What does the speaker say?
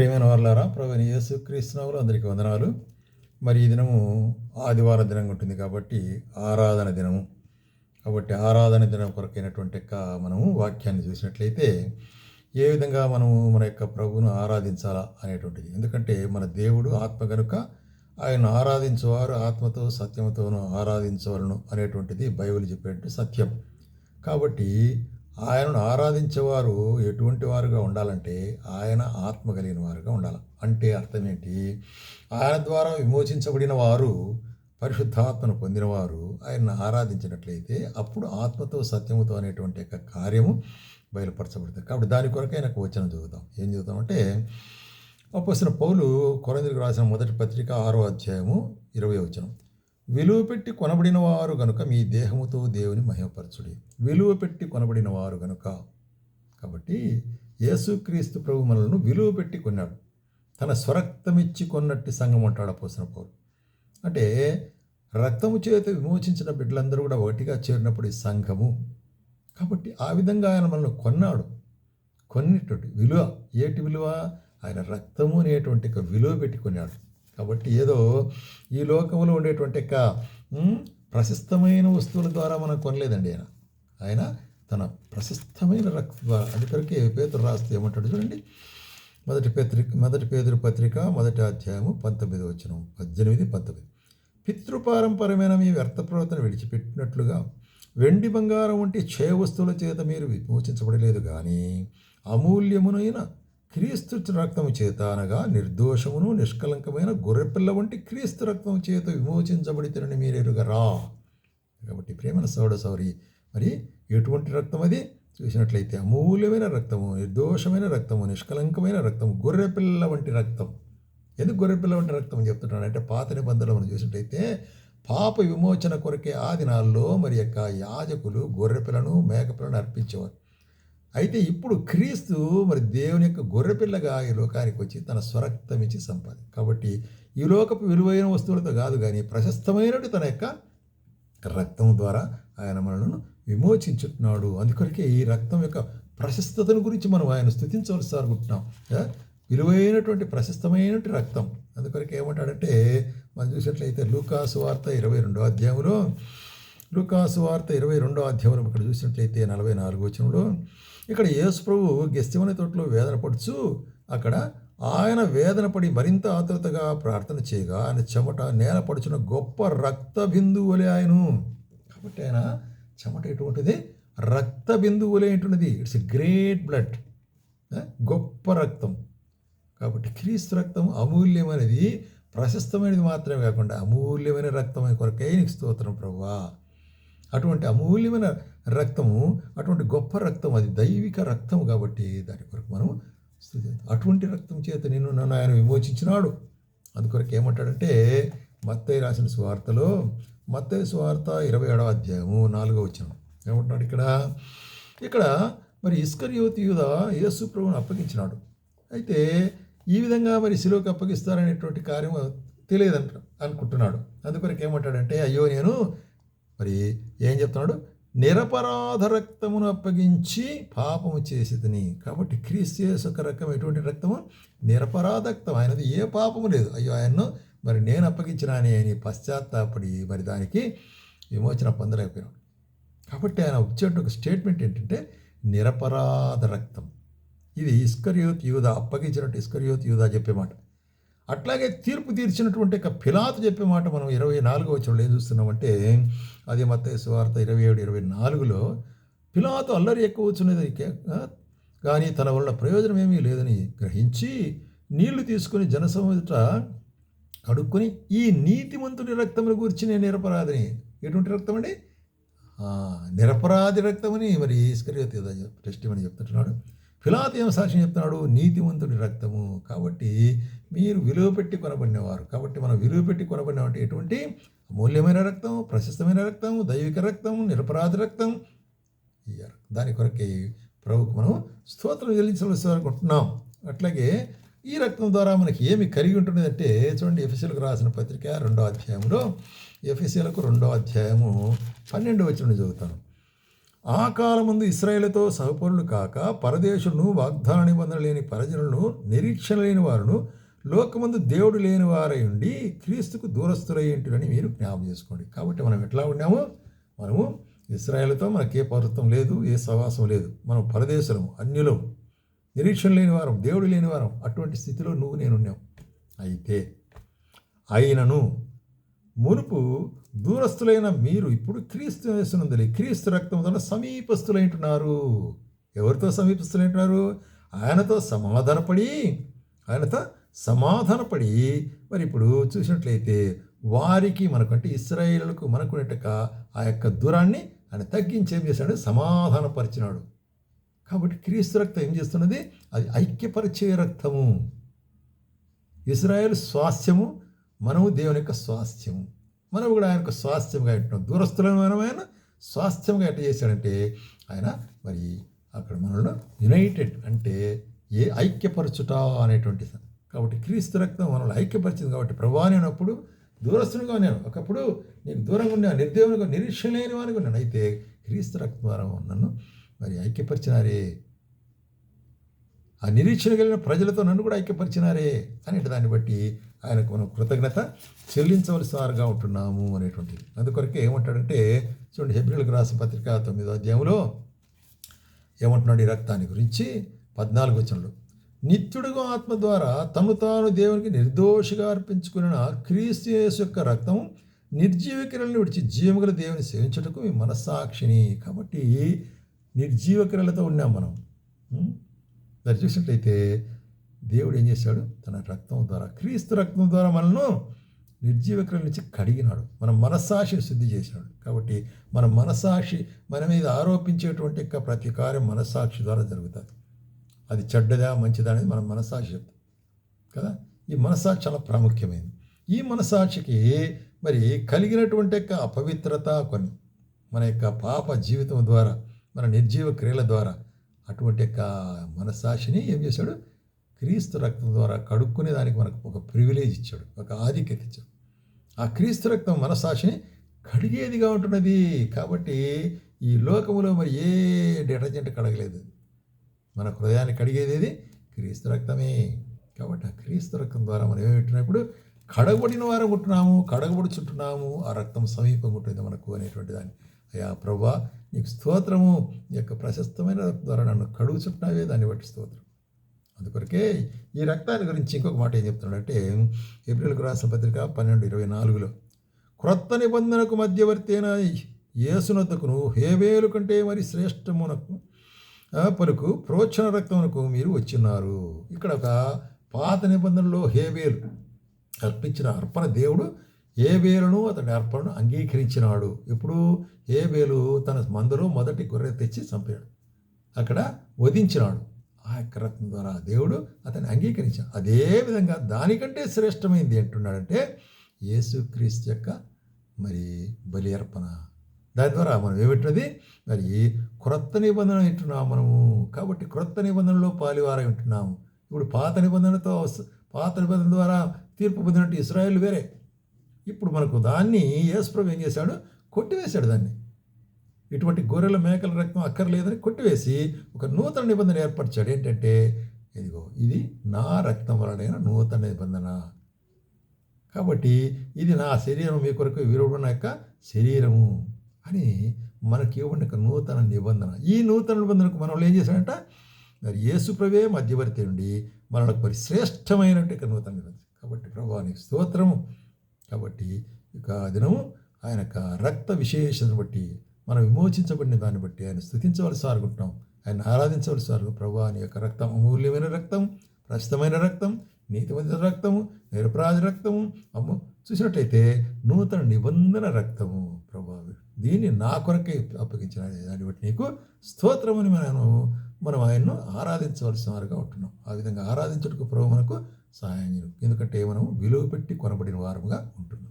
ప్రేమైన వారులారా ప్రభుని యేసు క్రీస్తునావులు అందరికీ వందనాలు. మరి ఈ దినము ఆదివార దినంగా ఉంటుంది కాబట్టి ఆరాధన దినము. కాబట్టి ఆరాధన దినం కొరకైనటువంటి యొక్క మనము వాక్యాన్ని చూసినట్లయితే ఏ విధంగా మనము మన యొక్క ప్రభువును ఆరాధించాలా అనేటువంటిది. ఎందుకంటే మన దేవుడు ఆత్మ కనుక ఆయన ఆరాధించేవారు ఆత్మతో సత్యంతోనూ ఆరాధించవలను అనేటువంటిది బైబిల్ చెప్పేటువంటి సత్యం. కాబట్టి ఆయనను ఆరాధించేవారు ఎటువంటి వారుగా ఉండాలంటే ఆయన ఆత్మ కలిగిన వారుగా ఉండాలి. అంటే అర్థం ఏంటి? ఆయన ద్వారా విమోచించబడిన వారు పరిశుద్ధాత్మను పొందినవారు ఆయన్ని ఆరాధించినట్లయితే అప్పుడు ఆత్మతో సత్యముతో అనేటువంటి యొక్క కార్యము బయలుపరచబడుతుంది. కాబట్టి దాని కొరకు నాకు వచనం చదువుతాం. ఏం చదువుతామంటే అప్పసిన పౌలు కొరందికి రాసిన మొదటి పత్రిక ఆరో అధ్యాయము ఇరవై వచనం. విలువ పెట్టి కొనబడిన వారు గనుక మీ దేహముతో దేవుని మహిమపరచుడి. విలువ పెట్టి కొనబడిన వారు గనుక కాబట్టి యేసుక్రీస్తు ప్రభు మనలను విలువ పెట్టి కొన్నాడు. తన స్వరక్తమిచ్చి కొన్నట్టు సంఘం అంటాడు పోసిన పౌరు అంటే రక్తము చేత విమోచించిన బిడ్డలందరూ కూడా ఒకటిగా చేరినప్పుడు ఈ సంఘము. కాబట్టి ఆ విధంగా ఆయన మనల్ని కొన్నాడు. కొన్నిటువంటి విలువ ఏటి విలువ? ఆయన రక్తము అనేటువంటి విలువ పెట్టి కొన్నాడు. కాబట్టి ఏదో ఈ లోకంలో ఉండేటువంటి యొక్క ప్రశస్తమైన వస్తువుల ద్వారా మనం కొనలేదండి ఆయన. ఆయన తన ప్రశస్తమైన రక్త ద్వారా అందుకొరకే పేతురు రాస్తే ఏమంటాడు చూడండి. మొదటి పత్రిక మొదటి పేదరు పత్రిక మొదటి అధ్యాయము పంతొమ్మిది వచ్చిన పద్దెనిమిది పంతొమ్మిది. పితృపారంపరమైన మీ వ్యర్థ ప్రవర్తన విడిచిపెట్టినట్లుగా వెండి బంగారం వంటి క్షయ వస్తువుల చేత మీరు విమోచించబడలేదు కానీ అమూల్యమునైన క్రీస్తు రక్తము చేత అనగా నిర్దోషమును నిష్కలంకమైన గొర్రెపిల్ల వంటి క్రీస్తు రక్తము చేత విమోచించబడితేనని మీరెరుగరా కాబట్టి ప్రేమన సౌడ సౌరి మరి ఎటువంటి రక్తం అది? చూసినట్లయితే అమూల్యమైన రక్తము నిర్దోషమైన రక్తము నిష్కలంకమైన రక్తము గొర్రెపిల్ల వంటి రక్తం. ఎందుకు గొర్రెపిల్ల వంటి రక్తం అని చెప్తున్నాడు అంటే పాత నిబంధనలు మనం చూసినట్లయితే పాప విమోచన కొరకే ఆ దినాల్లో మరి యొక్క యాజకులు గొర్రెపిల్లను మేకపిల్లను అర్పించేవారు. అయితే ఇప్పుడు క్రీస్తు మరి దేవుని యొక్క గొర్రెపిల్లగా ఈ లోకానికి వచ్చి తన స్వరక్తం ఇచ్చి సంపాది కాబట్టి ఈ లోకపు విలువైన వస్తువులతో కాదు కానీ ప్రశస్తమైనటువంటి తన యొక్క రక్తం ద్వారా ఆయన మనలను విమోచించుతున్నాడు. అందుకొరకే ఈ రక్తం యొక్క ప్రశస్తతను గురించి మనం ఆయన స్థుతించవలసి అనుకుంటున్నాం. విలువైనటువంటి ప్రశస్తమైనటువంటి రక్తం. అందుకొరకే ఏమంటాడంటే మనం చూసినట్లయితే లూకాసు వార్త ఇరవై రెండో అధ్యాయంలో లూకాసు వార్త ఇరవై రెండో అధ్యాయంలో ఇక్కడ చూసినట్లయితే నలభై నాలుగు వచనంలో ఇక్కడ యేసు ప్రభు గెస్తిమని తోటలో వేదన పడుచు అక్కడ ఆయన వేదన పడి మరింత ఆతృతగా ప్రార్థన చేయగా ఆయన చెమట నేల పడుచున్న గొప్ప రక్త బిందువులే ఆయను. కాబట్టి ఆయన చెమట ఎటువంటిది? రక్త బిందువులే ఏంటున్నది ఇట్స్ గ్రేట్ బ్లడ్. గొప్ప రక్తం. కాబట్టి క్రీస్తు రక్తం అమూల్యమైనది ప్రశస్తమైనది మాత్రమే కాకుండా అమూల్యమైన రక్తం కొరకే నీకు స్తోత్రం ప్రభువా అటువంటి అమూల్యమైన రక్తము అటువంటి గొప్ప రక్తం అది దైవిక రక్తం కాబట్టి దాని కొరకు మనం అటువంటి రక్తం చేత నిన్ను నన్ను ఆయన విమోచించినాడు. అందుకొరకు ఏమంటాడంటే మత్తయ్య రాసిన స్వార్థలో మత్తయ్య స్వార్థ ఇరవై ఏడవ అధ్యాయము నాలుగో వచ్చిన ఏమంటున్నాడు ఇక్కడ? ఇక్కడ మరి ఇస్కరియోతి యూద యేసు ప్రభుని అప్పగించినాడు. అయితే ఈ విధంగా మరి శిలోకి అప్పగిస్తారనేటువంటి కార్యం తెలియదంట అనుకుంటున్నాడు. అందుకొరకు ఏమంటాడంటే అయ్యో నేను మరి ఏం చెప్తున్నాడు? నిరపరాధ రక్తమును అప్పగించి పాపము చేసేదని కాబట్టి క్రీస్తు ఒక యొక్క రక్తం ఎటువంటి రక్తము? నిరపరాధ రక్తం. ఆయనది ఏ పాపము లేదు. అయ్యో ఆయన్ను మరి నేను అప్పగించినానే అని పశ్చాత్తాపడి మరి దానికి విమోచన పొందలేకపోయినాడు. కాబట్టి ఆయన వచ్చేట ఒక స్టేట్మెంట్ ఏంటంటే నిరపరాధ రక్తం. ఇది ఇస్కర్యోత్ యూధ అప్పగించినట్టు ఇస్కర్యోత్ యూధ చెప్పే మాట. అట్లాగే తీర్పు తీర్చినటువంటి ఒక పిలాతు చెప్పే మాట మనం ఇరవై నాలుగో వచ్చినప్పుడు ఏం చూస్తున్నామంటే అది మత వార్త ఇరవై ఏడు ఇరవై నాలుగులో పిలాతు అల్లరి ఎక్కువ వచ్చినది కానీ తన వల్ల ప్రయోజనం ఏమీ లేదని గ్రహించి నీళ్ళు తీసుకొని జనసముద్ర కడుక్కొని ఈ నీతిమంతుడి రక్తమును గురించి నేను నిరపరాధిని. ఎటువంటి రక్తం అండి? నిరపరాధి రక్తమని మరి ఇస్కరియోత్ టెస్ట్ అని చెప్తున్నాడు పిలాతు సాక్ష్యం చెప్తున్నాడు? నీతివంతుడి రక్తము. కాబట్టి మీరు విలువ పెట్టి కొనబడినవారు. కాబట్టి మనం విలువ పెట్టి కొనబడిన ఎటువంటి? అమూల్యమైన రక్తం ప్రశస్తమైన రక్తం దైవిక రక్తం నిరపరాధి రక్తం. రక్తం. దాని కొరకే ప్రభుకు మనం స్తోత్రం చెల్లించవలసి అనుకుంటున్నాం అట్లాగే ఈ రక్తం ద్వారా మనకి ఏమి కలిగి ఉంటుందంటే చూడండి ఎఫ్ఎస్సీలకు రాసిన పత్రిక రెండో అధ్యాయంలో ఎఫ్ఎస్సీలకు రెండో అధ్యాయము పన్నెండు వచ్చిన చదువుతాను. ఆ కాలముందు ఇస్రాయేలుతో సహపరులు కాక పరదేశులను వాగ్దాన నిబంధన లేని పరజనులను నిరీక్షణ లేని వారును లోకమందు దేవుడు లేని వారై ఉండి క్రీస్తుకు దూరస్తులై మీరు జ్ఞాపం చేసుకోండి. కాబట్టి మనం ఎట్లా ఉన్నాము? మనము ఇస్రాయేల్తో మనకి ఏ పౌరత్వం లేదు ఏ సహవాసం లేదు. మనం పరదేశులము అన్యులం నిరీక్షణ లేని వారం దేవుడు లేని వారం అటువంటి స్థితిలో నువ్వు నేను ఉన్నాం అయితే అయినను మునుపు దూరస్తులైన మీరు ఇప్పుడు క్రీస్తు వేస్తున్నందులే క్రీస్తు రక్తం వలన సమీపస్తులైంటున్నారు ఎవరితో సమీపస్తులైంటున్నారు ఆయనతో సమాధానపడి ఆయనతో సమాధానపడి. మరి ఇప్పుడు చూసినట్లయితే వారికి మనకంటే ఇస్రాయేళ్ళకు మనకునేటక ఆ యొక్క దూరాన్ని ఆయన తగ్గించి ఏం చేశాడు? సమాధానపరిచినాడు. కాబట్టి క్రీస్తు రక్తం ఏం చేస్తున్నది? అది ఐక్యపరిచే రక్తము. ఇస్రాయేల్ స్వాస్థ్యము మనము దేవుని యొక్క స్వాస్థ్యము. మనం కూడా ఆయన యొక్క స్వాస్థ్యంగా ఉంటున్నాం దూరస్తులను మనం ఆయన స్వాస్థ్యంగా ఎట్ట చేశాడంటే ఆయన మరి అక్కడ మనల్ని యునైటెడ్ అంటే ఏ ఐక్యపరచుట అనేటువంటి కాబట్టి క్రీస్తు రక్తం మనల్ని ఐక్యపరిచింది కాబట్టి ప్రభా నేనప్పుడు దూరస్తునిగా ఉన్నాను. ఒకప్పుడు నేను దూరంగా ఉన్నా నిర్దేవునిగా నిరీక్షణ లేని వానికి ఉన్నాను. అయితే క్రీస్తు రక్తం ద్వారా నన్ను మరి ఐక్యపరిచినారే. ఆ నిరీక్షణ కలిగిన ప్రజలతో నన్ను కూడా ఐక్యపరిచినారే అనేటి దాన్ని బట్టి ఆయనకు మనం కృతజ్ఞత చెల్లించవలసిన వారుగా ఉంటున్నాము అనేటువంటిది. అందుకొరకే ఏమంటాడంటే చూడండి హెబ్రిల్కి రాసిన పత్రిక తొమ్మిదో అధ్యాయంలో ఏమంటున్నాడు ఈ రక్తాన్ని గురించి? పద్నాలుగు వచనంలో నిత్యుడుగా ఆత్మ ద్వారా తను తాను దేవునికి నిర్దోషిగా అర్పించుకున్న క్రీస్తు యొక్క రక్తం నిర్జీవ విడిచి జీవగల దేవుని సేవించుటకు మీ మనస్సాక్షిని. కాబట్టి నిర్జీవకిరణలతో ఉన్నాం మనం. ఉం? మరి చూసినట్లయితే దేవుడు ఏం చేశాడు? తన రక్తం ద్వారా క్రీస్తు రక్తం ద్వారా మనల్ని నిర్జీవ నుంచి కడిగినాడు. మన మనస్సాక్షి శుద్ధి చేసినాడు కాబట్టి మన మనస్సాక్షి మన మీద ఆరోపించేటువంటి ప్రతి కార్యం మనస్సాక్షి ద్వారా జరుగుతుంది. అది చెడ్డదా మంచిదా అనేది మన మనస్సాక్షి చెప్తుంది కదా? ఈ మనస్సాక్షి చాలా ప్రాముఖ్యమైనది. ఈ మనస్సాక్షికి మరి కలిగినటువంటి యొక్క అపవిత్రత కొన్ని మన యొక్క పాప జీవితం ద్వారా మన నిర్జీవ క్రియల ద్వారా అటువంటి యొక్క మనస్సాక్షిని ఏం చేశాడు? క్రీస్తు రక్తం ద్వారా కడుక్కునే దానికి మనకు ఒక ప్రివిలేజ్ ఇచ్చాడు ఒక ఆధిక్యత ఇచ్చాడు. ఆ క్రీస్తు రక్తం మనస్సాక్షిని కడిగేదిగా ఉంటున్నది. కాబట్టి ఈ లోకములో మరి ఏ డిటర్జెంట్ కడగలేదు. మన హృదయాన్ని కడిగేది ఏది? క్రీస్తు రక్తమే. కాబట్టి ఆ క్రీస్తు రక్తం ద్వారా మనం ఏమిటినప్పుడు కడగబడిన వారం ఉంటున్నాము కడగబడుచుంటున్నాము ఆ రక్తం సమీపం ఉంటుంది మనకు అనేటువంటి దాన్ని. అయ్యా ప్రభా నీకు స్తోత్రము. నీ యొక్క ప్రశస్తమైన రక్తం ద్వారా నన్ను కడుగుచుంటున్నావే దాన్ని బట్టి స్తోత్రం. అందుకొరకే ఈ రక్తాన్ని గురించి ఇంకొక మాట ఏం చెప్తున్నాడంటే ఏప్రిల్కు రాసిన పత్రిక పన్నెండు ఇరవై నాలుగులో క్రొత్త నిబంధనకు మధ్యవర్తి అయిన యేసునొద్దకును హేవేలు కంటే మరి శ్రేష్టమునకు పలుకు ప్రోక్షణ రక్తమునకు మీరు వచ్చిన్నారు ఇక్కడ ఒక పాత నిబంధనలో హేవేలు అర్పించిన అర్పణ దేవుడు ఏబేలును అతని అర్పణను అంగీకరించినాడు. ఇప్పుడు హేబేలు తన మందలో మొదటి గొర్రె తెచ్చి చంపాడు. అక్కడ వధించినాడు. ఆ యొక్క రత్నం ద్వారా దేవుడు అతన్ని అంగీకరించాడు. అదే విధంగా దానికంటే శ్రేష్టమైంది అంటున్నాడంటే యేసుక్రీస్తు యొక్క మరి బలి అర్పణ దాని ద్వారా మనం ఏమిటినది మరి క్రొత్త నిబంధన వింటున్నాము మనము? కాబట్టి క్రొత్త నిబంధనలో పాలివారం వింటున్నాము ఇప్పుడు పాత నిబంధనతో పాత నిబంధన ద్వారా తీర్పు పొందినట్టు ఇస్రాయేల్ వేరే. ఇప్పుడు మనకు దాన్ని యేసుప్రభు ఏం చేశాడు? కొట్టివేశాడు దాన్ని. ఇటువంటి గొర్రెల మేకల రక్తం అక్కర్లేదని కొట్టివేసి ఒక నూతన నిబంధన ఏర్పరిచాడు. ఏంటంటే ఇదిగో ఇది నా రక్తం వలనైన నూతన నిబంధన. కాబట్టి ఇది నా శరీరం మీ కొరకు విరువడిన యొక్క శరీరము అని మనకి ఇవ్వండి ఒక నూతన నిబంధన. ఈ నూతన నిబంధనకు మనం ఏం చేశాడంట మరి యేసుప్రవే మధ్యవర్తి నుండి మనకు మరి శ్రేష్టమైనట్టు నూతన నిబంధన. కాబట్టి ప్రభానికి స్తోత్రము. కాబట్టి ఇక దినము ఆయన యొక్క రక్త విశేషతను బట్టి మనం విమోచించబడిన దాన్ని బట్టి ఆయన స్థుతించవలసి అనుకుంటున్నాం ఆయన ఆరాధించవలసి వారు ప్రభు అని యొక్క రక్తం అమూల్యమైన రక్తం ప్రస్తుతమైన రక్తం నీతివంత రక్తము నిరపరాధ రక్తము. అమ్ము చూసినట్టయితే నూతన నిబంధన రక్తము ప్రభు. దీన్ని నా కొరకే అప్పగించిన దాన్ని బట్టి నీకు స్తోత్రమని మనము మనం ఆయన్ను ఆరాధించవలసిన వారుగా ఉంటున్నాం. ఆ విధంగా ఆరాధించుటకు ప్రభు మనకు సహాయం చేయడం ఎందుకంటే మనం విలువ పెట్టి కొనబడిన వారముగా ఉంటున్నాం.